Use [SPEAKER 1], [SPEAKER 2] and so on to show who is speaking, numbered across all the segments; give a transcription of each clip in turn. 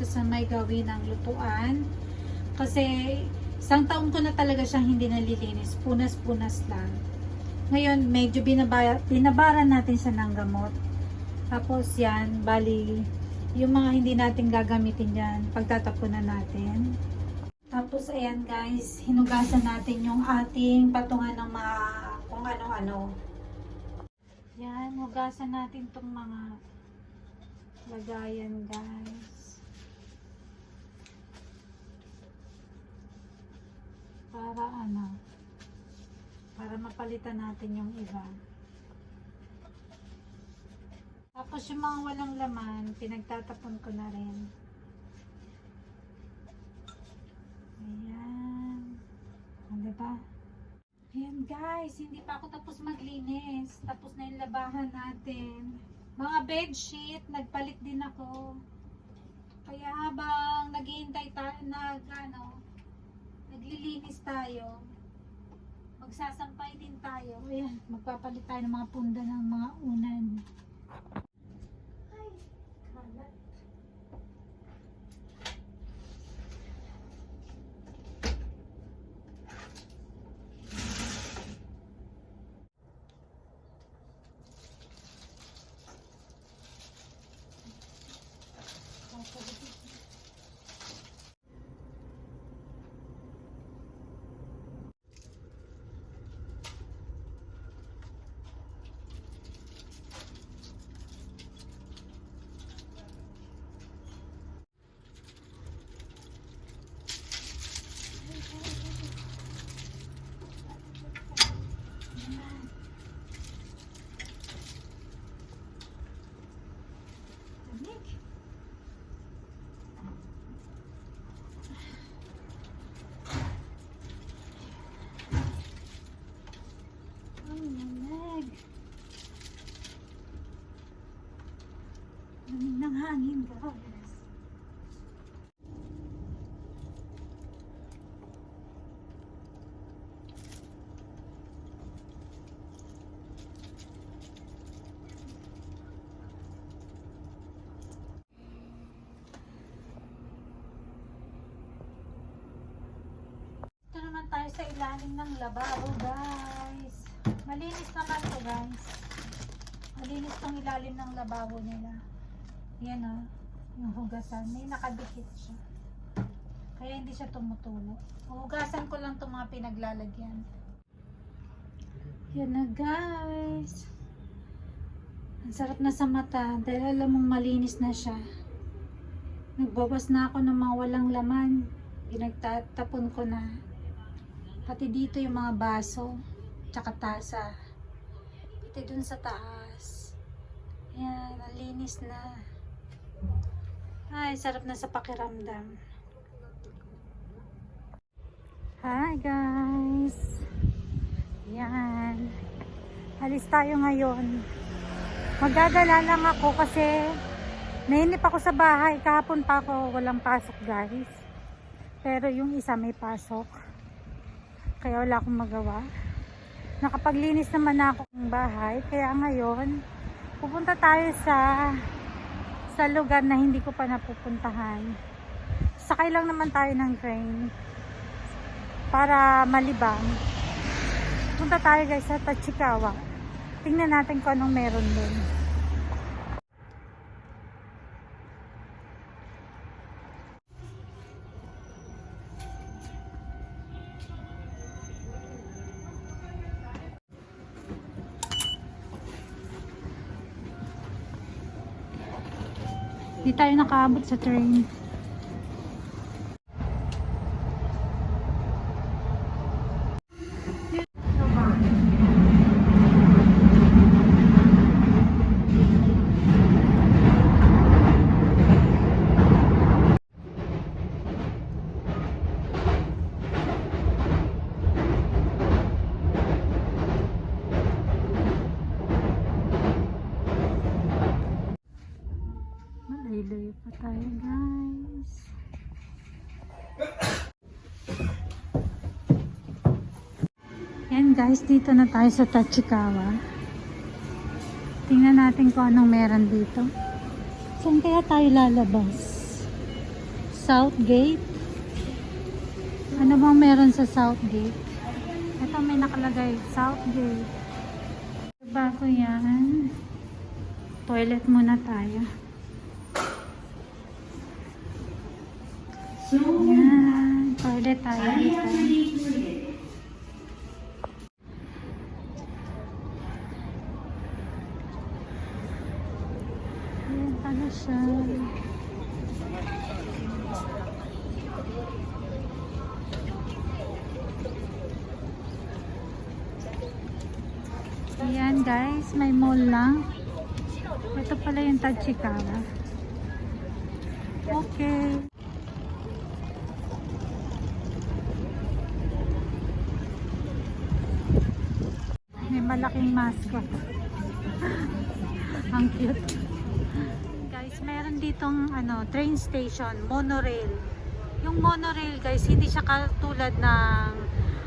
[SPEAKER 1] dito sa may gawin ng lutuan. Kasi isang taon ko na talaga siyang hindi nalilinis. Punas-punas lang. Ngayon, medyo binabara, binabaran natin siya ng gamot. Tapos yan, bali, yung mga hindi natin gagamitin yan, pagtatapunan natin. Tapos ayan guys, hinugasan natin yung ating patungan ng mga kung ano-ano. Yan, hugasan natin tong mga lagayan guys. Para ano, para mapalitan natin yung iba. Tapos yung mga walang laman, pinagtatapon ko na rin. Ayan. O, diba? Ayan guys, hindi pa ako tapos maglinis. Tapos na yung labahan natin. Mga bedsheet, nagpalit din ako. Kaya habang naghihintay tayo, nag, ano, naglilinis tayo, magsasampay din tayo. Ayan, magpapalit tayo ng mga punda ng mga unan. Ay, kalat. Lamig. Ang lamig. Lamig ng hangin, guys. Ito naman tayo sa ilalim ng lababo, guys. Malinis naman to, guys. Malinis tong ilalim ng lababo nila. Yan o, yung hugasan. May nakadikit siya. Kaya hindi siya tumutulo. Hugasan ko lang itong mga pinaglalagyan. Yan na, guys. Ang sarap na sa mata dahil alam mong malinis na siya. Nagbawas na ako ng mga walang laman. Pinagtatapon ko na. Pati dito yung mga baso. Tsaka tasa. Pati dun sa taas. Yan, ang linis na. Ay, sarap na sa pakiramdam. Hi guys! Yan. Alis tayo ngayon. Magdadala lang ako kasi nainip ako sa bahay. Kahapon pa ako walang pasok guys. Pero yung isa may pasok. Kaya wala akong magawa. Nakapaglinis naman na ako ng bahay. Kaya ngayon, pupunta tayo sa sa lugar na hindi ko pa napupuntahan. Sakay lang naman tayo ng train para malibang. Punta tayo guys sa Tachikawa. Tingnan natin kung anong meron doon. Hindi tayo nakaabot sa train. Malayo-layo pa tayo guys. Yan guys, dito na tayo sa Tachikawa. Tingnan natin kung anong meron dito. Saan kaya tayo lalabas? Southgate. Ano bang meron sa Southgate? Ito may nakalagay, Southgate. Bago yan. Toilet muna tayo. Yan, toilet tayo dito. Siya. Ayan guys, may mall lang. Ito pala yung Tachikawa. Okay. May malaking mascot. Ang cute. Guys, meron ditong ano, train station, monorail. Yung monorail guys, hindi siya katulad ng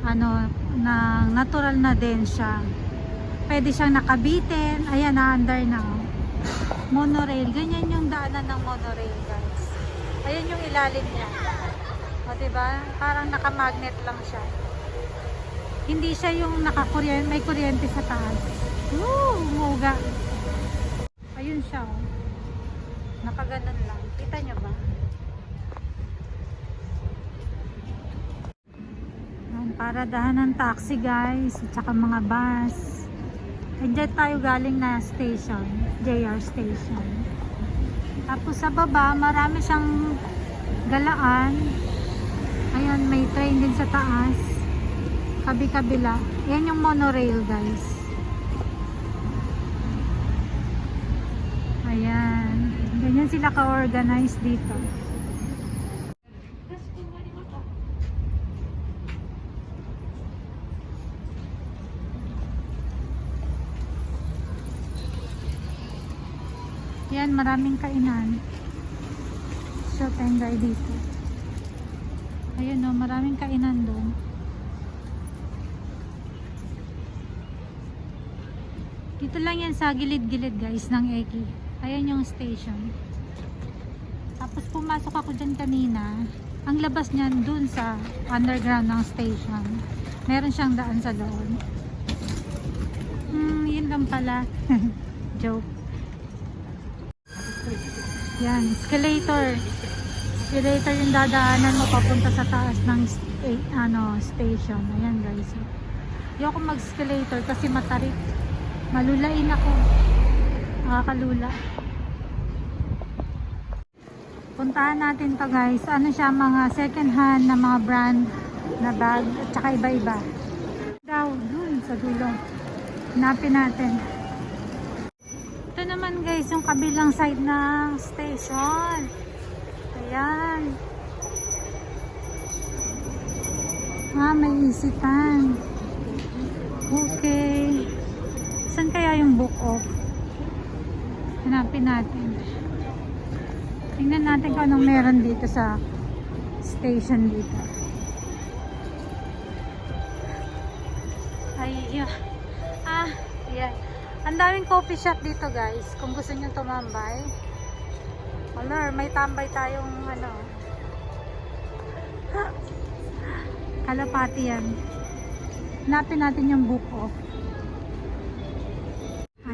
[SPEAKER 1] ano, ng natural na din siya. Pwede siyang nakabitin. Ayan, na-under na. oh. Monorail. Ganyan yung daanan ng monorail guys. Ayan yung ilalim niya. O, diba? Parang nakamagnet lang siya. Hindi siya yung nakakuryente, may kuryente sa taas. Woo! Umuga. Ayun siya, oh. Nakaganon lang. Kita nyo ba? Yan, paradahan ng taxi guys, at saka mga bus. And dyan tayo galing na station, JR station. Tapos sa baba, marami siyang galaan. Ayan, may train din sa taas. Kabi-kabila. Yan yung monorail guys. Ayan. Ganyan sila ka-organize dito. Yan, maraming kainan. Shop and guy dito. Ayun o, maraming kainan doon. Dito lang yan sa gilid-gilid guys ng Eki. Ayan yung station. Tapos pumasok ako dyan kanina. Ang labas niyan dun sa underground ng station. Meron siyang daan sa loob. Hmm, yun lang pala. Joke. Yan, escalator. Escalator yung dadaanan mo papunta sa taas ng sta- ano, station. Ayan guys. Ayoko mag-escalator kasi matarik. Malulain ako. Nakakalula. Puntahan natin to guys. Ano siya mga second hand na mga brand na bag at saka iba-iba. Daw, dun sa dulo. Hanapin natin. Ito naman guys, yung kabilang side ng station. Ayan. Ah, may isitan. Okay. Saan kaya yung book off? Hanapin natin. Tingnan natin kung anong meron dito sa station dito. Ay, yeah. Ah, yeah. Ang daming coffee shop dito guys. Kung gusto nyo tumambay. Wala, may tambay tayong ano. Kalapati yan. Hanapin natin yung book off.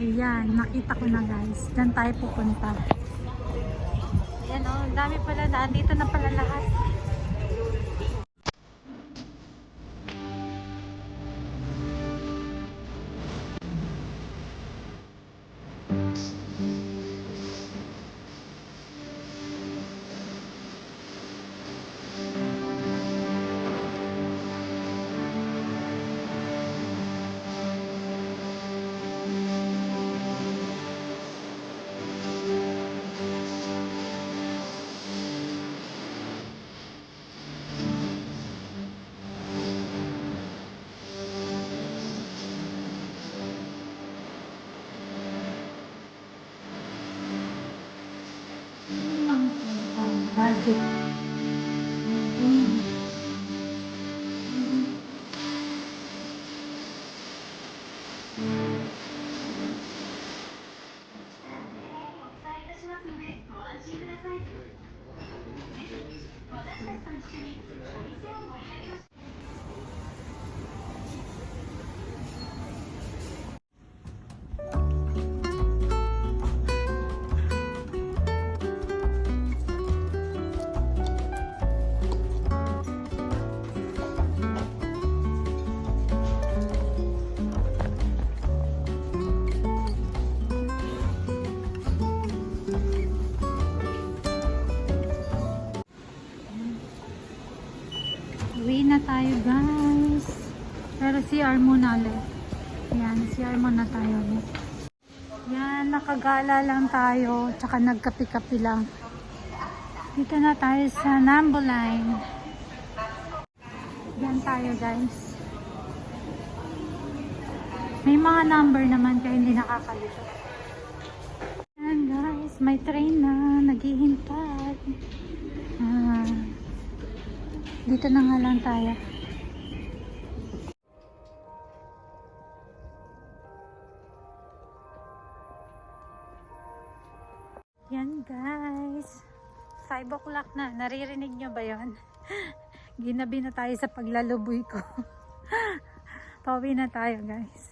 [SPEAKER 1] Ayan, nakita ko na guys. Diyan tayo pupunta. Ayan o, oh, dami pala na. Dito na pala lahat. く。私たちと一緒にお店を盛り上げましょう。CR muna ulit. Yan, CR muna tayo ulit. Yan, nakagala lang tayo. Tsaka nagkapi-kapi lang. Dito na tayo sa Nambo Line. Yan tayo guys. May mga number naman kaya hindi nakakalito. Yan guys, may train na. Naghihintay. Ah, dito na nga lang tayo. Yan guys. 5 o'clock na. Naririnig nyo ba yon? Ginabi na tayo sa paglaluboy ko. Pauwi na tayo guys.